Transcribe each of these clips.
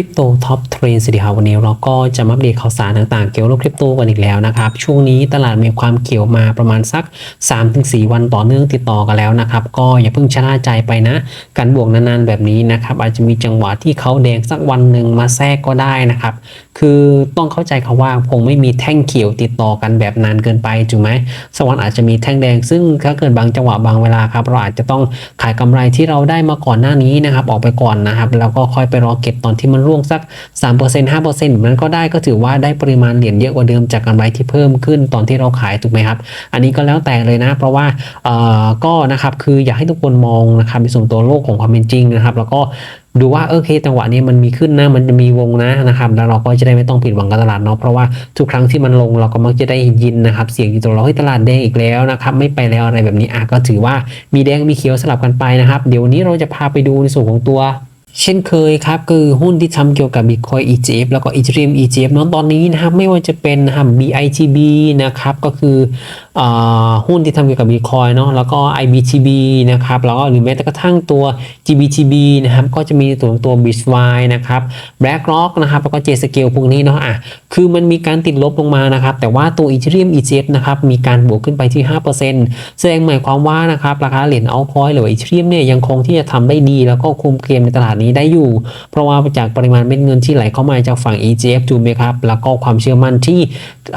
ริปโตท็อปเทรนสวัสดีครับวันนี้เราก็จะมาอัปเดตข่าวสารต่างๆ เกี่ยวกับคริปโตกันอีกแล้วนะครับ ช่วงนี้ตลาดมีความเกี่ยวมาประมาณสัก 3-4 วันต่อเนื่องติดต่อกันแล้วนะครับ ก็อย่าเพิ่งชะล่าใจไปนะ การบวกนานๆแบบนี้นะครับ อาจจะมีจังหวะที่เขาแดงสักวันหนึ่งมาแทรกก็ได้นะครับ คือต้องเข้าใจคาว่าคงไม่มีแท่งเขียวติดต่อกันแบบนานเกินไปถูกไหมสักวันอาจจะมีแท่งแดง ซึ่งถ้าเกิดบางจังหวะบางเวลาครับเราอาจจะต้องขายกำไรที่เราได้มาก่อนหน้านี้นะครับออกไปก่อนนะครับแล้วก็ค่อยไปรอเก็บตอนที่มันร่วงสัก 3% 5%แบบนั้นก็ได้ก็ถือว่าได้ปริมาณเหรียญเยอะกว่าเดิมจากกำไรที่เพิ่มขึ้นตอนที่เราขายถูกไหมครับ อันนี้ก็แล้วแต่เลยนะ เพราะว่าเอ่อก็นะครับคืออยากให้ทุกคนมองนะครับในส่วนตัวโลกของความเป็นจริงนะครับ แล้วก็ ดูว่าโอเคจังหวะนี้มันมีขึ้นนะมันจะมีวงนะนะครับ แล้วเราก็จะได้ไม่ต้องผิดหวังกับตลาดเนาะเพราะว่าทุกครั้งที่มันลงเราก็มักจะได้ยินนะครับ เสียงอยู่ตลอดเราเฮ้ยตลาดแดงอีกแล้วนะครับ ไม่ไปแล้วอะไรแบบนี้อะก็ถือว่ามีแดงมีเขียวสลับกันไปนะครับ เดี๋ยววันนี้เราจะพาไปดูในส่วนของตัวเช่นเคยครับคือหุ้นที่ทำเกี่ยวกับ Bitcoin ETF แล้วก็ Ethereum ETF เนาะตอนนี้นะครับไม่ว่าจะเป็นนะครับ BITB นะครับก็คือ หุ้นที่ทำเกี่ยวกับ Bitcoin เนาะแล้วก็ IBTB นะครับแล้วก็หรือแม้แต่กระทั่งตัว GBTB นะครับก็จะมีตัวตัว Bitwise นะครับ BlackRock นะครับแล้วก็ JScale พวกนี้เนาะอะคือมันมีการติดลบลงมานะครับ แต่ว่าตัว Ethereum ETF นะครับมีการบวกขึ้นไปที่ 5%แสดงหมายความว่านะครับราคาเหรียญ altcoin หรือ Ethereum เนี่ยยังคงที่จะทำได้ดี แล้วก็คุมเกมในตลาดนี้ได้อยู่ เพราะว่าจากปริมาณเม็ดเงินที่ไหลเข้ามาจากฝั่ง ETF ถูกไหมครับแล้วก็ความเชื่อมั่นที่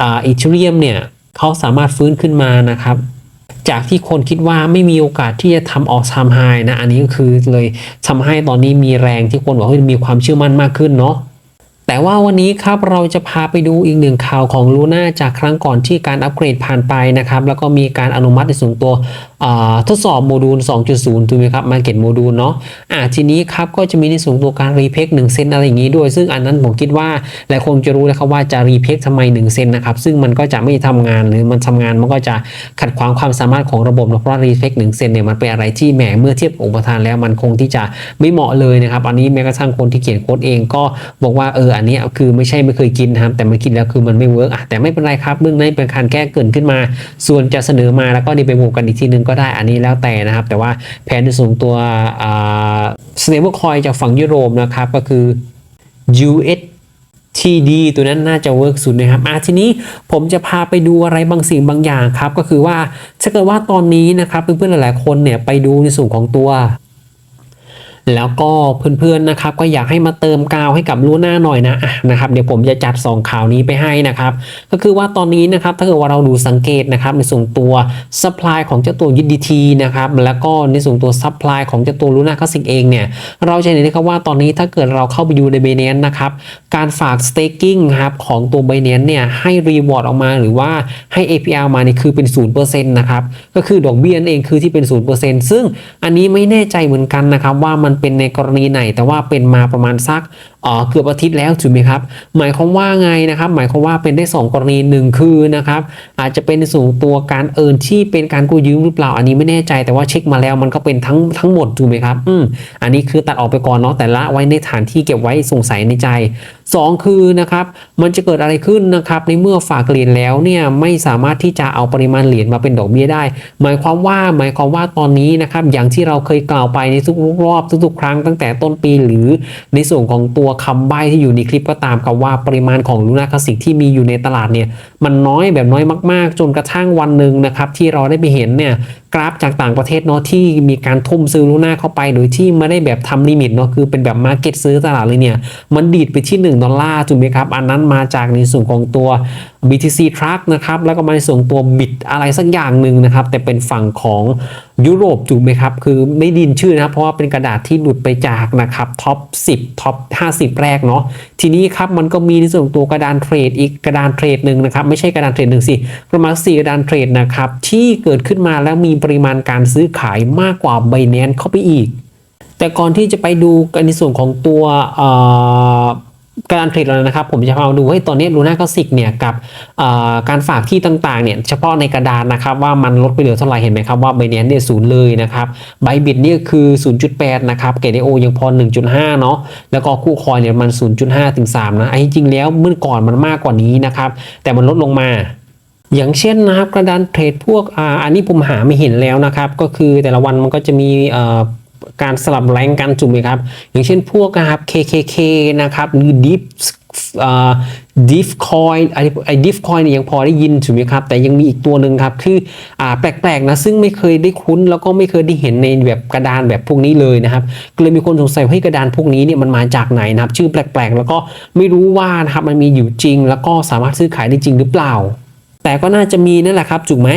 อ่า Ethereum เนี่ย เขาสามารถฟื้นขึ้นมานะครับ จากที่คนคิดว่าไม่มีโอกาสที่จะทำออกทำไฮนะ อันนี้ก็คือเลยทำให้ตอนนี้มีแรงที่คนบอกว่ามีความเชื่อมั่นมากขึ้นเนาะแต่ว่าวันนี้ครับเราจะพาไปดูอีกหนึ่งข่าวของลูน่าจากครั้งก่อนที่การอัปเกรดผ่านไปนะครับ แล้วก็มีการอนุมัติในส่วนตัว ทดสอบโมดูล 2.0 ถูกไหมครับ Market โมดูลเนาะอ่าทีนี้ครับก็จะมีในส่วนตัวการรีเพค1เซนอะไรอย่างนี้ด้วย ซึ่งอันนั้นผมคิดว่าหลายคนจะรู้แล้วครับว่าจะรีเพคทำไม1เซนนะครับ ซึ่งมันก็จะไม่ทำงานหรือมันทำงานมันก็จะขัดขวางความสามารถของระบบเนอะเพราะรีเพค1เซนเนี่ยมันเป็นอะไรที่แหมเมื่อเทียบกับอุปทานแล้วมันคงที่จะไม่เหมาะเลยนะครับ อันนี้แม้กระทั่งคนที่เขียนโค้ดเองก็บอกว่าเอออันนี้คือไม่ใช่ไม่เคยกินนะครับแต่มันกินแล้วคือมันไม่เวิร์กอะแต่ไม่เป็นไรครับเรื่องนั้นเป็นการแก้เกินขึ้นมา ส่วนจะเสนอมาแล้วก็นี่ไปบวกกันอีกทีนึงก็ได้อันนี้แล้วแต่นะครับ แต่ว่าแผนในส่วนตัวสเตเบิลคอยจากฝั่งยุโรปนะครับ ก็คือ US TD ตัวนั้นน่าจะเวิร์กสุดนะครับอะทีนี้ผมจะพาไปดูอะไรบางสิ่งบางอย่างครับ ก็คือว่าถ้าเกิดว่าตอนนี้นะครับเพื่อนๆหลายๆคนเนี่ยไปดูในส่วนของตัว แล้วก็เพื่อนๆนะครับก็อยากให้มาเติมกาวให้กับลูน่าหน่อยนะนะครับเดี๋ยวผมจะจัด 2 ข่าวนี้ไปให้นะครับก็คือว่าตอนนี้นะครับถ้าเกิดว่าเราดูสังเกตนะครับในส่วนตัว supply ของเจ้าตัว UDT นะครับแล้วก็ในส่วนตัว supply ของเจ้าตัวลูน่าคลาสสิกเองเนี่ยเราจะเห็นได้ครับว่าตอนนี้ถ้าเกิดเราเข้าไปดูใน b บ n a n c e นะครับการฝาก staking ครับของตัว b บ n a n c e เนี่ยให้ reward ออกมาหรือว่าให้ APR มาเนี่ยคือเป็น0%นะครับก็คือดอกเบี้ยนั่นเองคือที่เป็น0%ซึ่งอันนี้ไม่แน่ใจเหมือนกันนะครับว่ามันันเป็นในกรณีไหน แต่ว่าเป็นมาประมาณสัก เอ่อเกือบอาทิตย์แล้วถูกไหมครับหมายความว่าไงนะครับ หมายความว่าเป็นได้ 2 กรณีหนึ่งคือนะครับอาจจะเป็นในส่วนตัวการเอินที่เป็นการกู้ยืมหรือเปล่า อันนี้ไม่แน่ใจแต่ว่าเช็คมาแล้วมันก็เป็นทั้งทั้งหมดถูกไหมครับอืมอันนี้คือตัดออกไปก่อนเนาะแต่ละไว้ในฐานที่เก็บไว้สงสัยในใจ 2 คือนะครับมันจะเกิดอะไรขึ้นนะครับในเมื่อฝากเหรียญแล้วเนี่ยไม่สามารถที่จะเอาปริมาณเหรียญมาเป็นดอกเบี้ยได้ หมายความว่าหมายความว่าตอนนี้นะครับอย่างที่เราเคยกล่าวไปในทุกรอบทุกๆ ครั้งตั้งแต่ต้นปีหรือในส่วนของตัวคำใบ้ที่อยู่ในคลิปก็ตามกับว่าปริมาณของลูน่าคลาสสิกที่มีอยู่ในตลาดเนี่ยมันน้อยแบบน้อยมากๆ จนกระทั่งวันหนึ่งนะครับที่เราได้ไปเห็นเนี่ย กราฟจากต่างประเทศเนาะที่มีการทุ่มซื้อลูน่าเข้าไปโดยที่ไม่ได้แบบทำลิมิตเนาะคือเป็นแบบมาเก็ตซื้อตลาดเลยเนี่ย มันดีดไปที่ 1 ดอลลาร์ถูกไหมครับ อันนั้นมาจากในส่วนของตัว BTC Truck นะครับ แล้วก็มาในส่วนตัวบิตอะไรสักอย่างหนึ่งนะครับ แต่เป็นฝั่งของยุโรปถูกไหมครับ คือไม่ดินชื่อนะครับเพราะว่าเป็นกระดาษที่หลุดไปจากนะครับท็อป 10ท็อป 50 แรกเนาะทีนี้ครับมันก็มีในส่วนตัวกระดานเทรดอีกกระดานเทรดหนึ่งนะครับไม่ใช่กระดานเทรดหนึ่งสิประมาณ4กระดานเทรดนะครับที่เกิดขึ้นมาแล้วมีปริมาณการซื้อขายมากกว่า b บ n a n c e เข้าไปอีก แต่ก่อนที่จะไปดูกันในส่วนของตัวการเทรดแล้วนะครับ ผมจะพามาดูให้ตอนนี้ลูน่ากสิกเนี่ยกับการฝากที่ต่างๆเนี่ยเฉพาะในกระดานนะครับว่ามันลดไปเหลือเท่าไหร่เห็นไหมครับว่าไบเนียนเนี่ยศูนย์เลยนะครับไบบิดเนี่ยคือ 0.8 นะครับเกรดโอยังพอ 1.5 เนาะแล้วก็คู่คอยเนี่ยมัน 0.5 ถึง 3 นะไอ้จริงๆแล้วเมื่อก่อนมันมากกว่านี้นะครับแต่มันลดลงมา อย่างเช่นนะครับกระดานเทรดพวกอ่าอันนี้ผมหาไม่เห็นแล้วนะครับ ก็คือแต่ละวันมันก็จะมีเอ่อการสลับแรงกันถูกไหมครับ อย่างเช่นพวกนะครับ KKK นะครับหรือ Deep ดิฟคอยไอไอดิฟคอยเนี่ยยังพอได้ยินถูกไหมครับ แต่ยังมีอีกตัวหนึ่งครับ คืออ่าแปลกๆนะ ซึ่งไม่เคยได้คุ้น แล้วก็ไม่เคยได้เห็นในแบบกระดานแบบพวกนี้เลยนะครับก็เลยมีคนสงสัยว่าเฮ้ยกระดานพวกนี้เนี่ยมันมาจากไหนนะครับ ชื่อแปลกๆ แล้วก็ไม่รู้ว่านะครับมันมีอยู่จริง แล้วก็สามารถซื้อขายได้จริงหรือเปล่า แต่ก็น่าจะมีนั่นแหละครับถูกไหม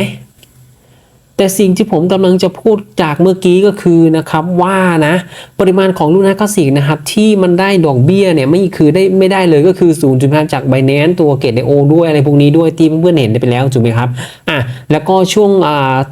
แต่สิ่งที่ผมกำลังจะพูดจากเมื่อกี้ก็คือนะครับว่านะปริมาณของลูกนักคลาสสิกนะครับที่มันได้ดอกเบี้ยเนี่ยไม่คือได้ไม่ได้เลยก็คือ0ูนย์จากไบแนนตัวเกตไดโอด้วยอะไรพวกนี้ด้วยที่เพื่อนๆเห็นไปแล้วถูกไหมครับอะแล้วก็ช่วง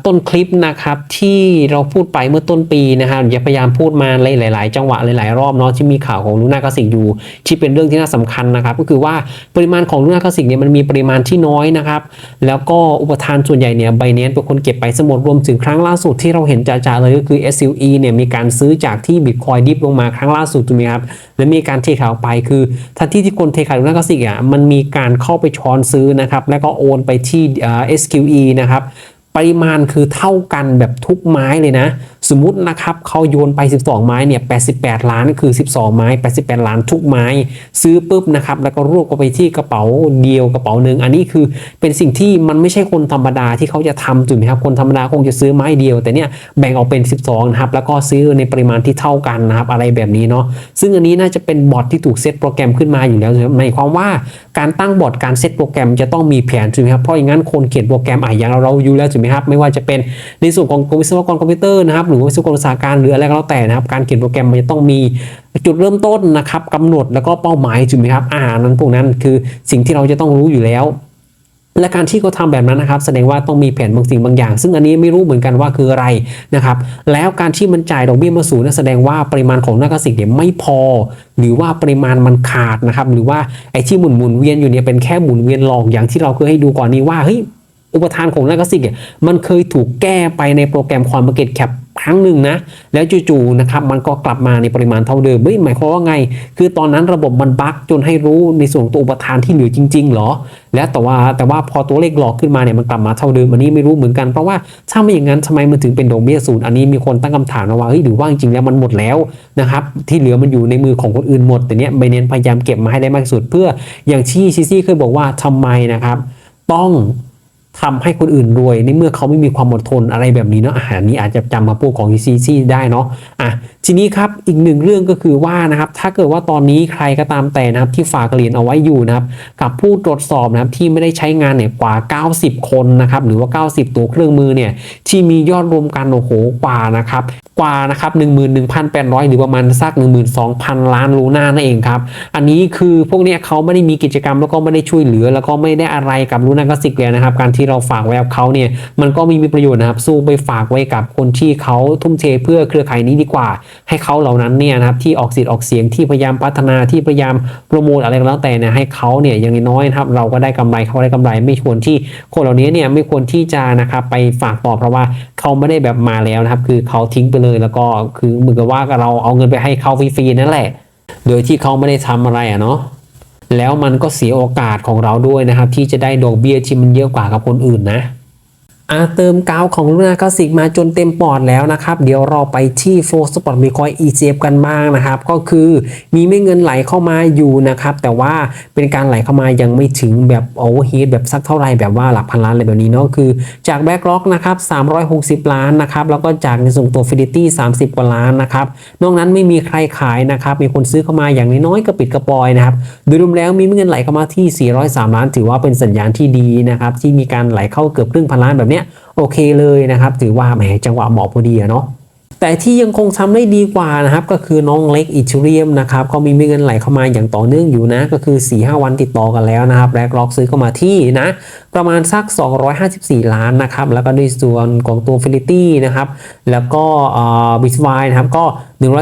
ต้นคลิปนะครับที่เราพูดไปเมื่อต้นปีนะครับอย่าพยายามพูดมาหลาย ๆ จังหวะหลาย ๆ รอบเนาะที่มีข่าวของลูกนักคลาสสิกอยู่ที่เป็นเรื่องที่น่าสำคัญนะครับก็คือว่าปริมาณของลูกนักคลาสสิกเนี่ยมันมีปริมาณที่น้อยนะครับแล้วก็อุปทานส่วนใหญ่เนี่ยไบแนนเป็นคนเก็บไปสมดรวมถึงครั้งล่าสุดที่เราเห็นจ่าๆเลยก็คือ SUE เนี่ยมีการซื้อจากที่ Bitcoin ดิฟลงมาครั้งล่าสุดถูกไหมครับและมีการเทขายออกไปคือทันทีที่คนเทขายลูนักคลาสสิกอะมันมีการเข้าไปช้อนซื้อนะครับแล้วก็โอนไปที่ SQE นะครับ ปริมาณคือเท่ากันแบบทุกไม้เลยนะ สมมตินะครับเขาโยนไป 12 ไม้เนี่ย 88 ล้านคือ 12 ไม้ 88 ล้านทุกไม้ ซื้อปุ๊บนะครับ แล้วก็รวบเข้าไปที่กระเป๋าเดียวกระเป๋าหนึ่งอันนี้คือเป็นสิ่งที่มันไม่ใช่คนธรรมดาที่เขาจะทำถูกไหมครับ คนธรรมดาคงจะซื้อไม้เดียว แต่เนี่ยแบ่งออกเป็น 12 นะครับ แล้วก็ซื้อในปริมาณที่เท่ากันนะครับ อะไรแบบนี้เนาะ ซึ่งอันนี้น่าจะเป็นบอทที่ถูกเซตโปรแกรมขึ้นมาอยู่แล้วหมายความว่าการตั้งบอทการเซตโปรแกรมจะต้องมีแผนถูกไหมครับ เพราะอย่างนั้นคนเขียนโปรแกรมอะอย่างเราเราอยู่แล้วถูกไหมครับไม่ว่าจะเป็นในส่วนของวิศวกรคอมพิวเตอร์นะครับหรือวิศวกรอุตสาหการหรืออะไรก็แล้วแต่นะครับการเขียนโปรแกรมมันจะต้องมีจุดเริ่มต้นนะครับกำหนดแล้วก็เป้าหมายถูกไหมครับอ่านั้นพวกนั้นคือสิ่งที่เราจะต้องรู้อยู่แล้วและการที่เขาทำแบบนั้นนะครับ แสดงว่าต้องมีแผนบางสิ่งบางอย่าง ซึ่งอันนี้ไม่รู้เหมือนกันว่าคืออะไรนะครับ แล้วการที่มันจ่ายดอกเบี้ยมาสูงนั่นแสดงว่าปริมาณของนักสิกเนี่ยไม่พอ หรือว่าปริมาณมันขาดนะครับ หรือว่าไอ้ที่หมุนหมุนเวียนอยู่เนี่ยเป็นแค่หมุนเวียนหลอกอย่างที่เราเคยให้ดูก่อนนี้ว่าเฮ้ย อุปทานของนักกสิกเนี่ยมันเคยถูกแก้ไปในโปรแกรมคอนมาร์เก็ตแคปครั้งหนึ่งนะ แล้วจู่ๆนะครับมันก็กลับมาในปริมาณเท่าเดิมเฮ้ยหมายความว่าไง คือตอนนั้นระบบมันบั๊กจนให้รู้ในส่วนตัวอุปทานที่เหลือจริง ๆ หรอ และแต่ว่าแต่ว่าพอตัวเลขหลอกขึ้นมาเนี่ยมันกลับมาเท่าเดิมอันนี้ไม่รู้เหมือนกันเพราะว่าถ้าไม่อย่างนั้นทำไมมันถึงเป็นดอกเบี้ยศูนย์อันนี้มีคนตั้งคำถามนะว่าเฮ้ยหรือว่าจริงๆแล้วมันหมดแล้วนะครับที่เหลือมันอยู่ในมือของคนอื่นหมด แต่เนี้ยไบเน้นพยายามเก็บมาให้ได้มากที่สุดเพื่ออย่างที่ซีซี่เคยบอกว่าทำไมนะครับ ต้อง ทำให้คนอื่นรวยในเมื่อเขาไม่มีความอดทนอะไรแบบนี้เนาะอาหารนี้อาจจะจำมาพูดของซีซี่ได้เนาะอะ ทีนี้ครับอีกหนึ่งเรื่องก็คือว่านะครับถ้าเกิดว่าตอนนี้ใครก็ตามแต่นะครับที่ฝากเหรียญเอาไว้อยู่นะครับกับผู้ตรวจสอบนะครับที่ไม่ได้ใช้งานเนี่ยกว่า 90 คนนะครับหรือว่า 90 ตัวเครื่องมือเนี่ยที่มียอดรวมกันโอ้โหกว่านะครับกว่านะครับ11,800 หรือประมาณสัก 12,000 ล้านลูน่านั่นเองครับ อันนี้คือพวกนี้เขาไม่ได้มีกิจกรรมแล้วก็ไม่ได้ช่วยเหลือ แล้วก็ไม่ได้อะไรกับลูน่ากสิกเลยนะครับ การที่เราฝากไว้กับเขาเนี่ยมันก็มีประโยชน์นะครับ สู้ไปฝากไว้กับคนที่เขาทุ่มเทเพื่อเครือข่ายนี้ดีกว่าให้เขาเหล่านั้นเนี่ยนะครับที่ออกสิทธิ์ออกเสียงที่พยายามพัฒนาที่พยายามโปรโมทอะไรก็แล้วแต่เนี่ยให้เขาเนี่ยอย่างน้อยนะครับเราก็ได้กำไรเขาได้กำไร ไม่ควรที่คนเหล่านี้เนี่ยไม่ควรที่จะนะครับไปฝากต่อเพราะว่าเขาไม่ได้แบบมาแล้วนะครับ คือเขาทิ้งไปเลยแล้วก็คือเหมือนกับว่าเราเอาเงินไปให้เขาฟรีๆนั่นแหละ โดยที่เขาไม่ได้ทำอะไรอะเนาะแล้วมันก็เสียโอกาสของเราด้วยนะครับ ที่จะได้ดอกเบี้ยที่มันเยอะกว่ากับคนอื่นนะ อาเติมกาวของลูนาคลาสิกมาจนเต็มปอดแล้วนะครับ เดี๋ยวเราไปที่โฟสปอร์ตมีคอย ECF กันบ้างนะครับ ก็คือมีไม่เงินไหลเข้ามาอยู่นะครับ แต่ว่าเป็นการไหลเข้ามายังไม่ถึงแบบโอเวอร์ฮีทแบบสักเท่าไหร่แบบว่าหลักพันล้านอะไรแบบนี้เนาะคือจากแบ็กล็อกนะครับ360 ล้านนะครับ แล้วก็จากในส่วนตัวฟิลิตี้30 กว่าล้านนะครับ นอกนั้นไม่มีใครขายนะครับ มีคนซื้อเข้ามาอย่างน้อยๆก็ปิดกระปอยนะครับโดยรวมแล้วมีเงินไหลเข้ามาที่ 403 ล้าน ถือว่าเป็นสัญญาณที่ดีนะครับที่มีการไหลเข้าเกือบครึ่งพันล้านแบบเนี้ยโอเคเลยนะครับถือว่าแหมจังหวะเหมาะพอดีอะเนาะ แต่ที่ยังคงทำได้ดีกว่านะครับก็คือน้องเล็กอิตาเรียมนะครับก็มีเงินไหลเข้ามาอย่างต่อเนื่องอยู่นะก็คือ 4-5 วันติดต่อกันแล้วนะครับแรกล็อกซื้อเข้ามาที่นะประมาณสัก 254 ล้านนะครับแล้วก็ในส่วนของตัวฟิลิตี้นะครับแล้วก็บิสไวนะครับก็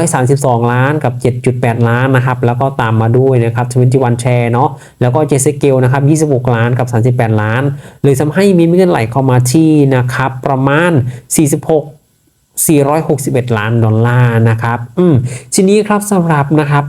132 ล้านกับ 7.8 ล้านนะครับแล้วก็ตามมาด้วยนะครับ21แชร์เนาะแล้วก็เจสเกลนะครับ26 ล้านกับ 38 ล้านเลยทำให้มีเงินไหลเข้ามาที่นะครับประมาณ 46 461 ล้านดอลลาร์นะครับอืมทีนี้ครับสำหรับนะครับ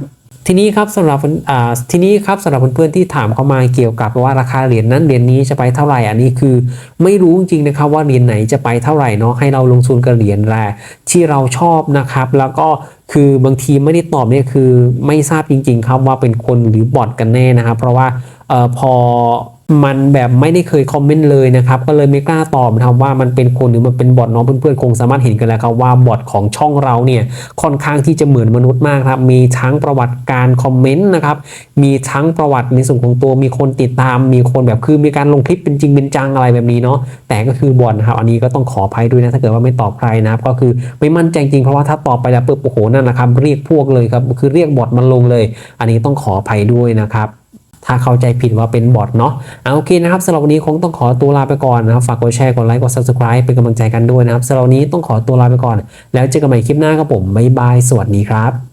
ทีนี้ครับสำหรับอ่าทีนี้ครับสำหรับเพื่อนๆที่ถามเข้ามาเกี่ยวกับว่าราคาเหรียญนั้นเหรียญนี้จะไปเท่าไหร่อันนี้คือ ไม่รู้จริงๆนะครับว่าเหรียญไหนจะไปเท่าไหร่เนาะให้เราลงทุนกับเหรียญแรกที่เราชอบนะครับ แล้วก็คือบางทีไม่ได้ตอบเนี่ยคือไม่ทราบจริง ๆ ครับว่าเป็นคนหรือบอทกันแน่นะครับ เพราะว่าเอ่อพอ มันแบบไม่ได้เคยคอมเมนต์เลยนะครับ ก็เลยไม่กล้าตอบนะครับว่ามันเป็นคนหรือมันเป็นบอทเนาะเพื่อนๆคงสามารถเห็นกันแล้วครับว่าบอทของช่องเราเนี่ยค่อนข้างที่จะเหมือนมนุษย์มากครับ มีทั้งประวัติการคอมเมนต์นะครับ มีทั้งประวัติในส่วนของตัวมีคนติดตาม มีคนแบบคือมีการลงคลิปเป็นจริงเป็นจังอะไรแบบนี้เนาะแต่ก็คือบอทนะครับอันนี้ก็ต้องขออภัยด้วยนะถ้าเกิดว่าไม่ตอบใครนะครับก็คือไม่มั่นใจจริงเพราะว่าถ้าตอบไปแล้วปุ๊บโอ้โหนั่นนะครับเรียกพวกเลยครับคือเรียกบอทมันลงเลย อันนี้ต้องขออภัยด้วยนะครับ ถ้าเข้าใจผิดว่าเป็นบอทเนาะเอาโอเคนะครับสำหรับวันนี้คงต้องขอตัวลาไปก่อนนะครับฝากกดแชร์กดไลค์กด subscribe เป็นกำลังใจกันด้วยนะครับสำหรับวันนี้ต้องขอตัวลาไปก่อน แล้วเจอกันใหม่คลิปหน้าครับผมบ๊ายบายสวัสดีครับ